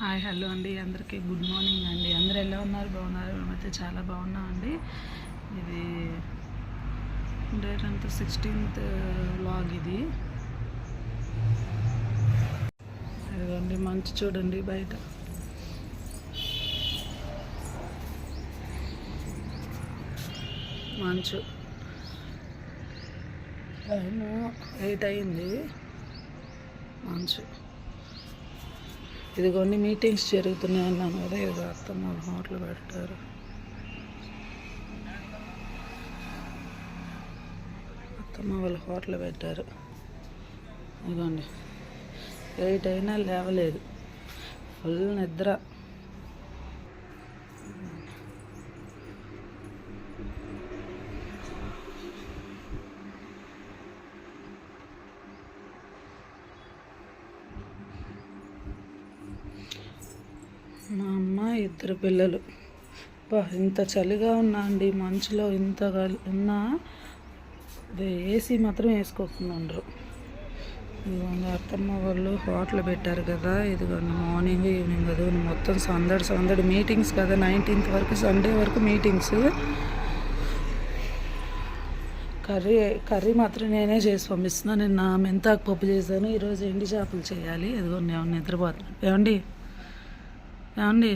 Hi hello అండి. అందరికీ good morning అండి. అందరు ఎలా ఉన్నారు? బాగున్నారు? మేమైతే చాలా బాగున్నాం అండి ఇది డేట్ అంతా సిక్స్టీన్త్ వ్లాగ్ uh, ఇది. అండి మంచు చూడండి బయట. మంచు. టైము ఎయిట్ అయింది మంచి. ఇది కొన్ని మీటింగ్స్ జరుగుతున్నాయి అన్నాను కదా ఇది అత్తమ్మ హోటల్ పెట్టారు అత్తమ్మ వాళ్ళు హోటల్ పెట్టారు. ఇదిగోండి. ఎయిట్ అయినా లేవలేదు. ఫుల్ నిద్ర. మా అమ్మ ఇద్దరు పిల్లలు. బా ఇంత చలిగా ఉన్నా అండి మంచులో ఇంత ఉన్నా అదే ఏసీ మాత్రం వేసుకోకుండా ఇదిగోండి అత్తమ్మ వాళ్ళు హోటల్ పెట్టారు కదా ఇదిగోండి మార్నింగ్ ఈవినింగ్ అది మొత్తం సందడి సందడి మీటింగ్స్ కదా నైన్టీన్త్ వరకు సండే వరకు మీటింగ్స్ కర్రీ కర్రీ మాత్రం నేనే చేసి పంపిస్తున్నాను నిన్న మెంతాకు పప్పు చేశాను. ఈరోజు ఎండి చేపలు చేయాలి. ఇదిగోండి ఏమన్నా నిద్రపోతున్నాను ఏమండి? ఏమండి?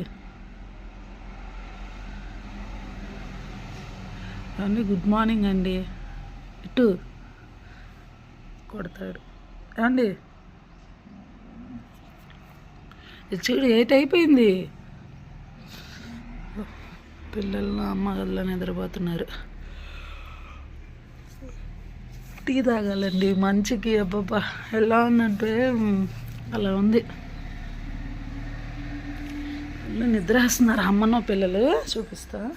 ఏమండి గుడ్ మార్నింగ్ అండి. ఇటు కొడతాడు. ఏమండి? చూడు ఏట్ అయిపోయింది పిల్లలు అమ్మ నిద్రపోతున్నారు. టీ తాగాలండి మంచికి అబ్బబ్బా. ఎలా ఉందంటే అలా ఉంది. నిద్ర వేస్తున్నారు అమ్మనో పిల్లలు. చూపిస్తా.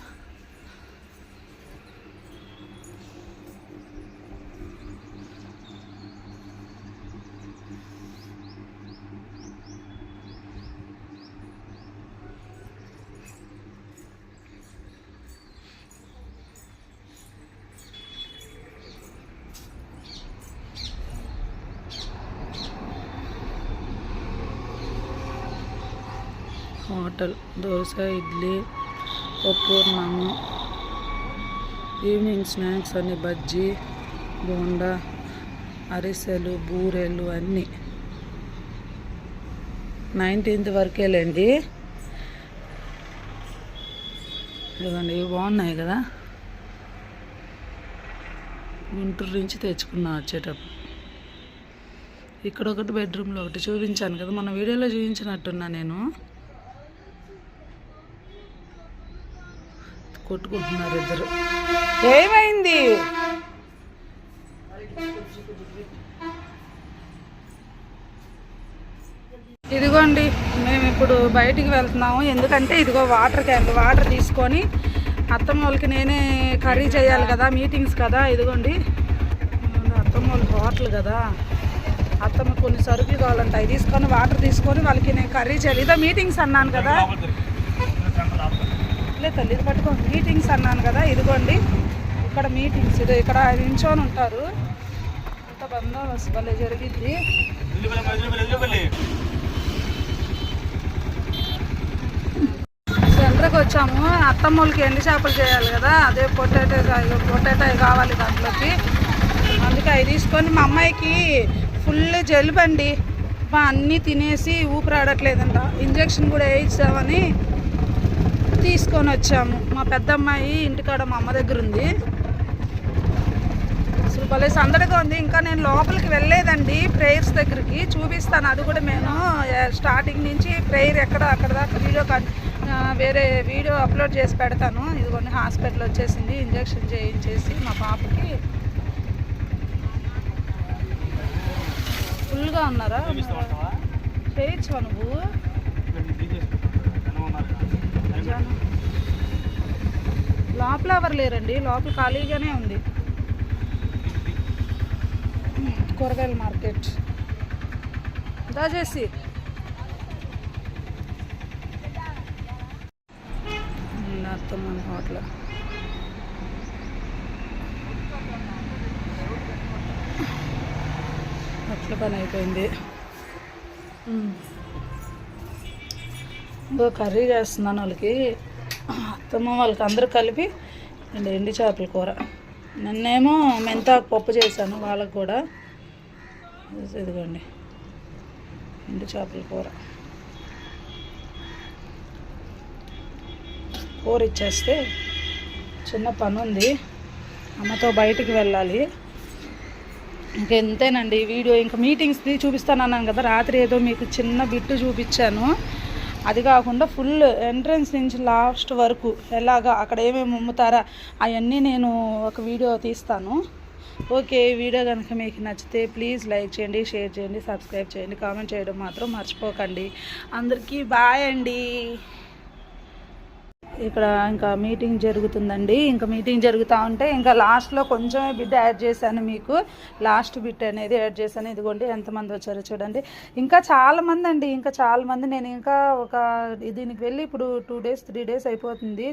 హోటల్ దోశ ఇడ్లీ పప్పు ఈవినింగ్ స్నాక్స్ అన్ని బజ్జీ బోండా అరిసెలు బూరెలు అన్నీ. నైన్టీన్త్ వరకేలేండి ఇదిగోండి ఇవి బాగున్నాయి కదా? గుంటూరు నుంచి తెచ్చుకున్నా వచ్చేటప్పుడు. ఇక్కడ ఒకటి బెడ్రూమ్లో ఒకటి చూపించాను కదా మన వీడియోలో చూపించినట్టున్నా నేను. కొట్టుకుంటున్నారు ఇద్దరు. ఏమైంది? ఇదిగోండి మేము ఇప్పుడు బయటికి వెళ్తున్నాము. ఎందుకంటే ఇదిగో వాటర్ క్యాన్ వాటర్ తీసుకొని అత్తమ్మ వాళ్ళకి నేనే కర్రీ చేయాలి కదా మీటింగ్స్ కదా ఇదిగోండి. అత్తమ్మ వాళ్ళ హోటల్ కదా. అత్తమ్మ కొన్ని సరుకులు కావాలంట అవి తీసుకొని వాటర్ తీసుకొని వాళ్ళకి నేను కర్రీ చేయాలి. ఇదో మీటింగ్స్ అన్నాను కదా. లే తల్లి ఇది పట్టుకో మీటింగ్స్ అన్నాను కదా ఇదిగోండి. ఇక్కడ మీటింగ్స్ ఇది ఇక్కడ నించొని ఉంటారు. అంత బందోబస్తు భలే జరిగింది సెంటర్కి వచ్చాము. అత్తమ్మలకి ఎన్ని ఎండి చేపలు చేయాలి కదా అదే పొటాటో పొటాటో కావాలి దాంట్లోకి. అందుకే అవి తీసుకొని మా అమ్మాయికి ఫుల్ జలుబండి. అన్నీ తినేసి ఊపిరాడట్లేదంట. ఇంజక్షన్ కూడా వేయించామని తీసుకొని వచ్చాము. మా పెద్దమ్మాయి ఇంటికాడ మా అమ్మ దగ్గర ఉంది అసలు భలే సందడిగా ఉంది. ఇంకా నేను లోపలికి వెళ్ళలేదండి ప్రేయర్స్ దగ్గరికి. చూపిస్తాను. అది కూడా నేను స్టార్టింగ్ నుంచి ప్రేయర్ ఎక్కడ అక్కడ దాకా వీడియో వేరే వీడియో అప్లోడ్ చేసి పెడతాను. ఇదిగోండి హాస్పిటల్ వచ్చేసింది. ఇంజక్షన్ చేయించేసి మా పాపకి ఫుల్గా ఉన్నారా? చేయొచ్చు నువ్వు? లోపల ఎవరు లేరండి? లోపల ఖాళీగానే ఉంది. కూరగాయల మార్కెట్. దాచేసి అర్థం అత్తమ్మ హోటల్. అట్ల పని అయిపోయింది. ఇంకో కర్రీ చేస్తున్నాను వాళ్ళకి. అత్తమ్మ వాళ్ళకి అందరూ కలిపి అండ్ ఎండి చేపల కూర. నిన్నేమో మెంతాకు పప్పు చేశాను వాళ్ళకు కూడా. ఇదిగోండి. ఎండు చేపల కూర. కూర ఇచ్చేస్తే చిన్న పని ఉంది. అమ్మతో బయటికి వెళ్ళాలి. ఇంకెంతేనండి ఈ వీడియో. ఇంకా మీటింగ్స్ది చూపిస్తాను అన్నాను కదా రాత్రి ఏదో మీకు చిన్న బిట్టు చూపించాను. అది కాకుండా ఫుల్ ఎంట్రన్స్ నుంచి లాస్ట్ వరకు ఎలాగా అక్కడ ఏమేమి అమ్ముతారా అవన్నీ నేను ఒక వీడియో తీస్తాను. ఓకే ఈ వీడియో కనుక మీకు నచ్చితే ప్లీజ్ లైక్ చేయండి షేర్ చేయండి సబ్స్క్రైబ్ చేయండి కామెంట్ చేయడం మాత్రం మర్చిపోకండి. అందరికీ బాయ్ అండి. ఇక్కడ ఇంకా మీటింగ్ జరుగుతుందండి. ఇంకా మీటింగ్ జరుగుతూ ఉంటే ఇంకా లాస్ట్లో కొంచెమే బిడ్డ యాడ్ చేశాను మీకు. లాస్ట్ బిట్ అనేది యాడ్ చేశాను. ఇదిగోండి ఎంతమంది వచ్చారో చూడండి. ఇంకా చాలామంది అండి ఇంకా చాలామంది నేను ఇంకా ఒక దీనికి వెళ్ళి ఇప్పుడు టూ డేస్ త్రీ డేస్ అయిపోతుంది.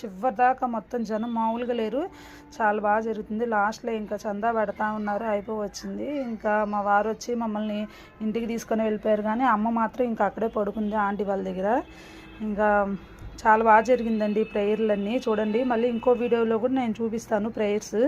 చివరి దాకా మొత్తం జనం మామూలుగా లేరు. చాలా బాగా జరుగుతుంది. లాస్ట్లో ఇంకా చందా పెడతా ఉన్నారు. అయిపోవచ్చింది. ఇంకా మా వారు వచ్చి మమ్మల్ని ఇంటికి తీసుకొని వెళ్ళిపోయారు. కానీ అమ్మ మాత్రం ఇంకా అక్కడే పడుకుంది. ఆంటీ వాళ్ళ దగ్గర. ఇంకా చాలా బాగా జరిగిందండి ప్రేయర్లన్నీ చూడండి మళ్ళీ ఇంకో వీడియోలో కూడా నేను చూపిస్తాను ప్రేయర్స్